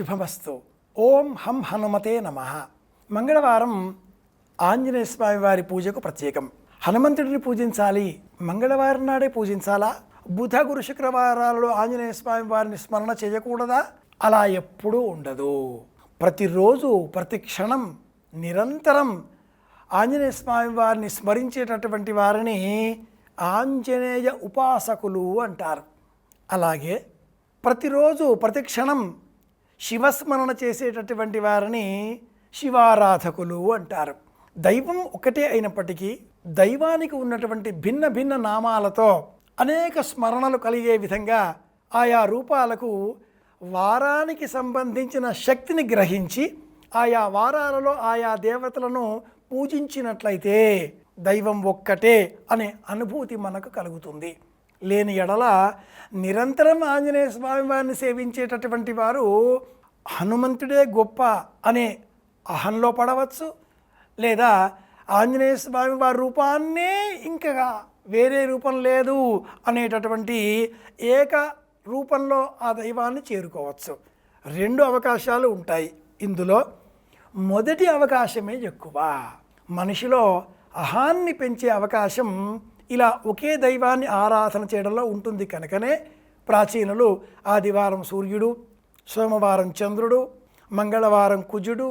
శుభమస్తు. ఓం హం హనుమతే నమ. మంగళవారం ఆంజనేయ స్వామి వారి పూజకు ప్రత్యేకం. హనుమంతుడిని పూజించాలి మంగళవారం నాడే పూజించాలా? బుధ గురు శుక్రవారాలలో ఆంజనేయ స్వామి వారిని స్మరణ చేయకూడదా? అలా ఎప్పుడూ ఉండదు. ప్రతిరోజు ప్రతి క్షణం నిరంతరం ఆంజనేయ స్వామి వారిని స్మరించేటటువంటి వారిని ఆంజనేయ ఉపాసకులు అంటారు. అలాగే ప్రతిరోజు ప్రతి క్షణం శివస్మరణ చేసేటటువంటి వారిని శివారాధకులు అంటారు. దైవం ఒకటే అయినప్పటికీ దైవానికి ఉన్నటువంటి భిన్న భిన్న నామాలతో అనేక స్మరణలు కలిగే విధంగా ఆయా రూపాలకు వారానికి సంబంధించిన శక్తిని గ్రహించి ఆయా వారాలలో ఆయా దేవతలను పూజించినట్లయితే దైవం ఒక్కటే అనే అనుభూతి మనకు కలుగుతుంది. లేని ఎడల నిరంతరం ఆంజనేయ స్వామి వారిని సేవించేటటువంటి వారు హనుమంతుడే గొప్ప అనే అహంలో పడవచ్చు లేదా ఆంజనేయ స్వామి వారి రూపాన్నే ఇంకా వేరే రూపం లేదు అనేటటువంటి ఏక రూపంలో ఆ దైవాన్ని చేరుకోవచ్చు. రెండు అవకాశాలు ఉంటాయి. ఇందులో మొదటి అవకాశమే ఎక్కువ. మనిషిలో అహాన్ని పెంచే అవకాశం ఇలా ఒకే దైవాన్ని ఆరాధన చేయడంలో ఉంటుంది కనుకనే ప్రాచీనులు ఆదివారం సూర్యుడు సోమవారం చంద్రుడు మంగళవారం కుజుడు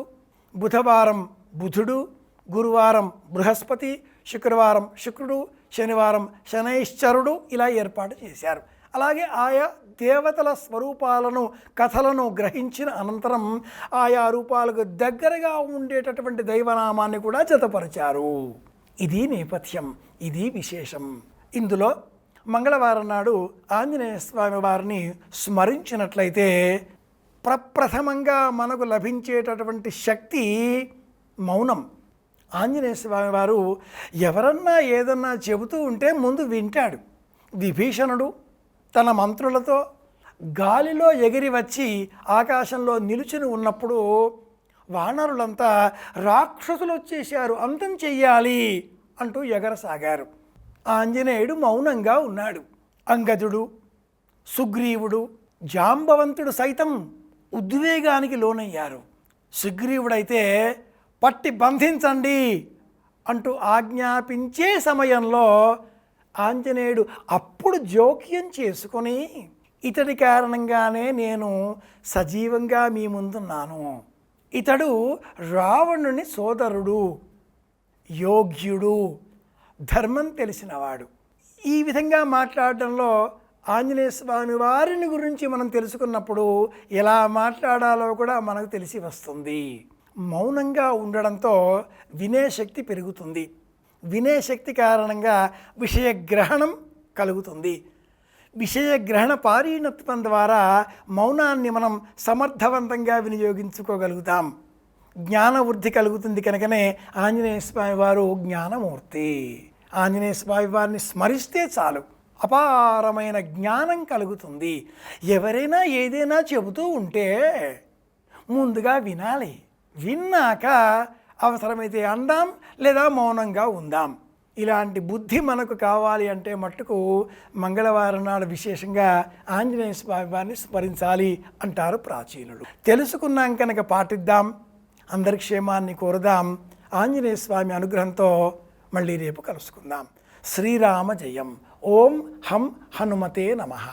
బుధవారం బుధుడు గురువారం బృహస్పతి శుక్రవారం శుక్రుడు శనివారం శనైశ్చరుడు ఇలా ఏర్పాటు చేశారు. అలాగే ఆయా దేవతల స్వరూపాలను కథలను గ్రహించిన అనంతరం ఆయా రూపాలకు దగ్గరగా ఉండేటటువంటి దైవనామాన్ని కూడా జతపరిచారు. ఇది నేపథ్యం ఇది విశేషం. ఇందులో మంగళవారం నాడు ఆంజనేయ స్వామి వారిని స్మరించినట్లయితే ప్రప్రథమంగా మనకు లభించేటటువంటి శక్తి మౌనం. ఆంజనేయ స్వామి వారు ఎవరన్నా ఏదన్నా చెబుతూ ఉంటే ముందు వింటాడు. విభీషణుడు తన మంత్రులతో గాలిలో ఎగిరి వచ్చి ఆకాశంలో నిలుచుని ఉన్నప్పుడు వానరులంతా రాక్షసులు వచ్చేశారు అంతం చెయ్యాలి అంటూ ఎగరసాగారు. ఆంజనేయుడు మౌనంగా ఉన్నాడు. అంగదుడు సుగ్రీవుడు జాంబవంతుడు సైతం ఉద్వేగానికి లోనయ్యారు. సుగ్రీవుడైతే పట్టి బంధించండి అంటూ ఆజ్ఞాపించే సమయంలో ఆంజనేయుడు అప్పుడు జోక్యం చేసుకొని ఇతడి కారణంగానే నేను సజీవంగా మీ ముందున్నాను. ఇతడు రావణుని సోదరుడు యోగ్యుడు ధర్మం తెలిసినవాడు. ఈ విధంగా మాట్లాడడంలో ఆంజనేయ స్వామి వారిని గురించి మనం తెలుసుకున్నప్పుడు ఎలా మాట్లాడాలో కూడా మనకు తెలిసి వస్తుంది. మౌనంగా ఉండడంతో వినే శక్తి పెరుగుతుంది. వినే శక్తి కారణంగా విషయగ్రహణం కలుగుతుంది. విషయగ్రహణ పారీణత్వం ద్వారా మౌనాన్ని మనం సమర్థవంతంగా వినియోగించుకోగలుగుతాం. జ్ఞాన వృద్ధి కలుగుతుంది కనుకనే ఆంజనేయ స్వామి వారు జ్ఞానమూర్తి. ఆంజనేయ స్వామి వారిని స్మరిస్తే చాలు. అపారమైన జ్ఞానం కలుగుతుంది. ఎవరైనా ఏదైనా చెబుతూ ఉంటే ముందుగా వినాలి. విన్నాక అవసరమైతే అందాం లేదా మౌనంగా ఉందాం. ఇలాంటి బుద్ధి మనకు కావాలి అంటే మట్టుకు మంగళవారం నాడు విశేషంగా ఆంజనేయ స్వామి వారిని స్మరించాలి అంటారు ప్రాచీనులు. తెలుసుకున్నాం కనుక పాటిద్దాం అందరి క్షేమాన్ని కోరుదాం ఆంజనేయ స్వామి అనుగ్రహంతో మళ్ళీ రేపు కలుసుకుందాం. శ్రీరామ జయం. ఓం హం హనుమతే నమః.